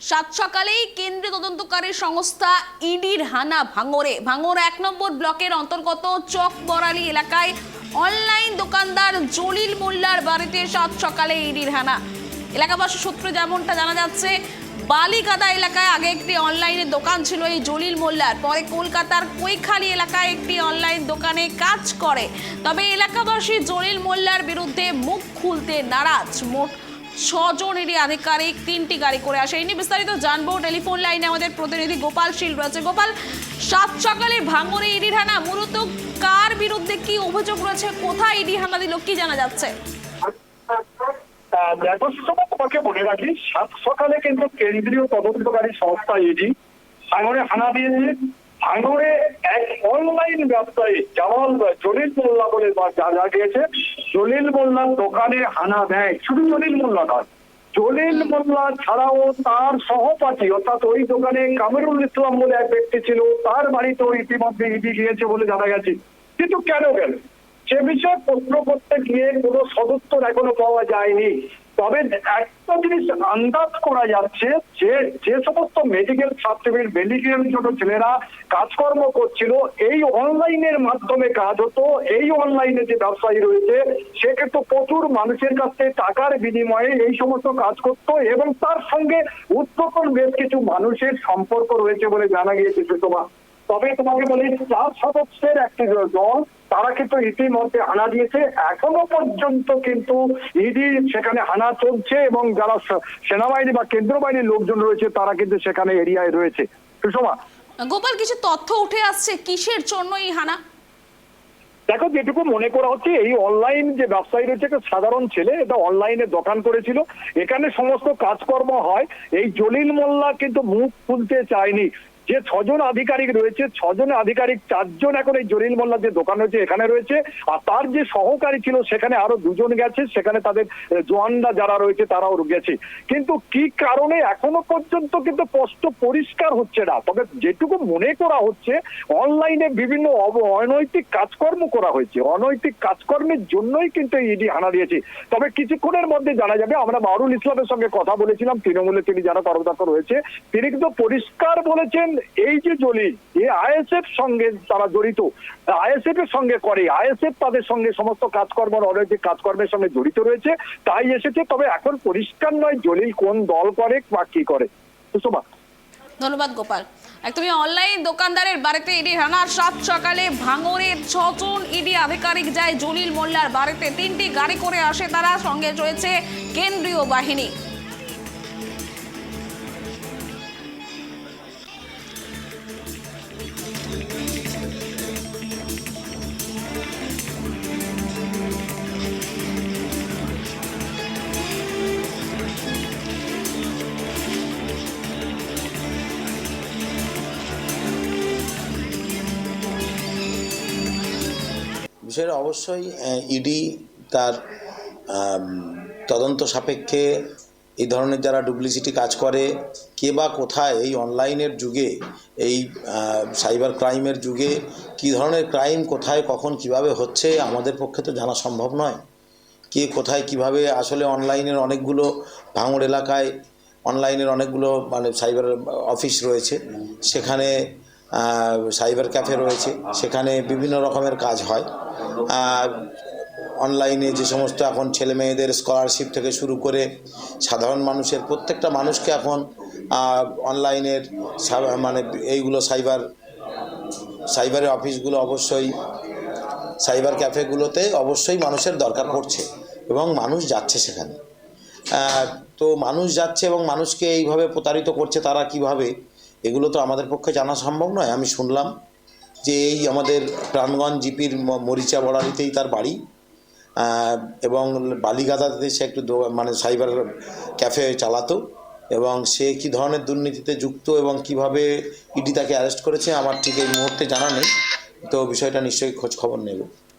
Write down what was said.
সাত সকালেই কেন্দ্রীয় তদন্তকারী সংস্থা ইডির হানা ভাঙরে ভাঙর এক নম্বর ব্লকের অন্তর্গত চক বরালি এলাকায় অনলাইন দোকানদার জলিল মোল্লার বাড়িতে সাত সকালে ইডির হানা। এলাকাবাসী সূত্রে যেমনটা জানা যাচ্ছে বালিকাদা এলাকায় আগে একটি অনলাইনে দোকান ছিল এই জলিল মোল্লার। পরে কলকাতার কৈখালি এলাকায় একটি অনলাইন দোকানে কাজ করে। তবে এলাকাবাসী জলিল মোল্লার বিরুদ্ধে মুখ খুলতে নারাজ। মোট ছজনেরই আধিকারিক তিনটি গাড়ি করে আসে। এই নিয়ে বিস্তারিত জানব টেলিফোন লাইনে আমাদের প্রতিনিধি গোপাল শীল রয়েছে। গোপাল, সাত সকালে ভাঙরে ইডি হানা মূলত কার বিরুদ্ধে কি অভিযোগ রয়েছে? কোথায় ইডি হানা দিল? কি জানা যাচ্ছে? দেখো তোমাকে বলে রাখি, সাত সকালে কিন্তু কেন্দ্রীয় তদন্তকারী সংস্থা ইডি ভাঙড়ে হানা দিয়েছে। ভাঙড়ে এক অনলাইন ব্যবসায়ী জামাল জলিল মোল্লা বলে জানা গিয়েছে। জলিল মোল্লার দোকানে হানা দেয়। শুধু জলিল মোল্লা নয়, জলিল মোল্লা ছাড়াও তার সহপাঠী, অর্থাৎ ওই দোকানে কামরুল ইসলাম বলে এক ব্যক্তি ছিল, তার বাড়িতেও ইতিমধ্যে ইডি গিয়েছে বলে জানা গেছে। কিন্তু কেন গেল? সে বিষয়ে প্রশ্ন করতে গিয়ে কোনো সদুত্তর এখনও পাওয়া যায়নি। তবে একটা জিনিস আন্দাজ করা যাচ্ছে, যে যে সমস্ত মেডিকেল সার্টিফিকেট মেডিকেল ছোট ছেলেরা কাজকর্ম করছিল, এই অনলাইনের মাধ্যমে কাজ হতো, এই অনলাইনে যে ব্যবসায়ী রয়েছে, সে কিন্তু প্রচুর মানুষের কাছ টাকার বিনিময়ে এই সমস্ত কাজ করত এবং তার সঙ্গে উৎপন্ন বেশ কিছু মানুষের সম্পর্ক রয়েছে বলে জানা গিয়েছে সুতমা তবে তোমাকে বলি চার সদস্যের একটি দল তারা কিন্তু ইতিমধ্যে হানা দিয়েছে। এখনও পর্যন্ত কিন্তু ইডি সেখানে হানা চলছে এবং যারা সেনাবাহিনী বা কেন্দ্র বাহিনীর লোকজন রয়েছে তারা কিন্তু সেখানে এরিয়ায় রয়েছে। সুষমা? গোপাল কিছু তথ্য উঠে আসছে কিসের জন্য এই হানা? দেখো যেটুকু মনে করা হচ্ছে এই অনলাইন যে ব্যবসায়ী রয়েছে একটা সাধারণ ছেলে এটা অনলাইনে দোকান করেছিল। এখানে সমস্ত কাজকর্ম হয়। এই জলিল মোল্লা কিন্তু মুখ খুলতে চায়নি। যে ছজন আধিকারিক রয়েছে ছজন আধিকারিক চারজন এখন এই জলিল মোল্লার যে দোকান রয়েছে এখানে রয়েছে। আর তার যে সহকারী ছিল সেখানে আরও দুজন গেছে সেখানে তাদের আহ, জওয়ানরা যারা রয়েছে তারাও গেছে। কিন্তু কি কারণে এখনও পর্যন্ত কিন্তু স্পষ্ট পরিষ্কার হচ্ছে না। তবে যেটুকু মনে করা হচ্ছে অনলাইনে বিভিন্ন অনৈতিক কাজকর্ম করা হয়েছে। অনৈতিক কাজকর্মের জন্যই কিন্তু ইডি হানা দিয়েছে। তবে কিছুক্ষণের মধ্যে জানা যাবে আমরা মারুল ইসলামের সঙ্গে কথা বলেছিলাম তৃণমূলে তিনি যারা কর্মদক্ষ রয়েছে তিনি কিন্তু পরিষ্কার বলেছেন এই যে জলি এ আইএসএফ সঙ্গে তারা জড়িত, আইএসএফ এর সঙ্গে করে, আইএসএফ তাদের সঙ্গে সমস্ত কাজকর্ম অনৈতিক কাজকর্মের সঙ্গে জড়িত রয়েছে, তাই এসেছে, তবে এখন পরিষ্কার নয় জলিল কোন দল করে বা কি করে। সুষমা ধন্যবাদ, গোপাল। একদমই অনলাইন দোকানদারের বাড়িতে ইডি হানার সাত সকালে ভাঙরের ছজন ইডি আধিকারিক যায় জলিল মোল্লার বাড়িতে। তিনটি গাড়ি করে আসে তারা, সঙ্গে রয়েছে কেন্দ্রীয় বাহিনী। বিষয়টা অবশ্যই ইডি তার তদন্ত সাপেক্ষে এই ধরনের যারা ডুপ্লিসিটি কাজ করে, কে বা কোথায় এই অনলাইনের যুগে, এই সাইবার ক্রাইমের যুগে কী ধরনের ক্রাইম, কোথায়, কখন, কীভাবে হচ্ছে, আমাদের পক্ষে তো জানা সম্ভব নয়। কে কোথায় কীভাবে আসলে অনলাইনের অনেকগুলো ভাঙড় এলাকায়, অনলাইনের অনেকগুলো মানে সাইবার অফিস রয়েছে, সেখানে সাইবার ক্যাফে রয়েছে। সেখানে বিভিন্ন রকমের কাজ হয়। অনলাইনে যে সমস্ত এখন ছেলে মেয়েদের স্কলারশিপ থেকে শুরু করে সাধারণ মানুষের, প্রত্যেকটা মানুষকে এখন অনলাইনের মানে এইগুলো সাইবার সাইবারের অফিসগুলো অবশ্যই সাইবার ক্যাফেগুলোতে অবশ্যই মানুষের দরকার পড়ছে এবং মানুষ যাচ্ছে সেখানে। তো মানুষ যাচ্ছে এবং মানুষকে এইভাবে প্রতারিত করছে তারা কীভাবে? এগুলো তো আমাদের পক্ষে জানা সম্ভব নয়। আমি শুনলাম যে এই আমাদের প্রাণগঞ্জ জিপির মরিচা বড়ালিতেই তার বাড়ি। এবং বালিগাদাতে সে একটু মানে সাইবার ক্যাফে চালাতো। এবং সে কি ধরনের দুর্নীতিতে যুক্ত এবং কীভাবে ইডি তাকে অ্যারেস্ট করেছে, আমার ঠিক এই মুহূর্তে জানা নেই। তো বিষয়টা নিশ্চয়ই খোঁজ খবর নেব।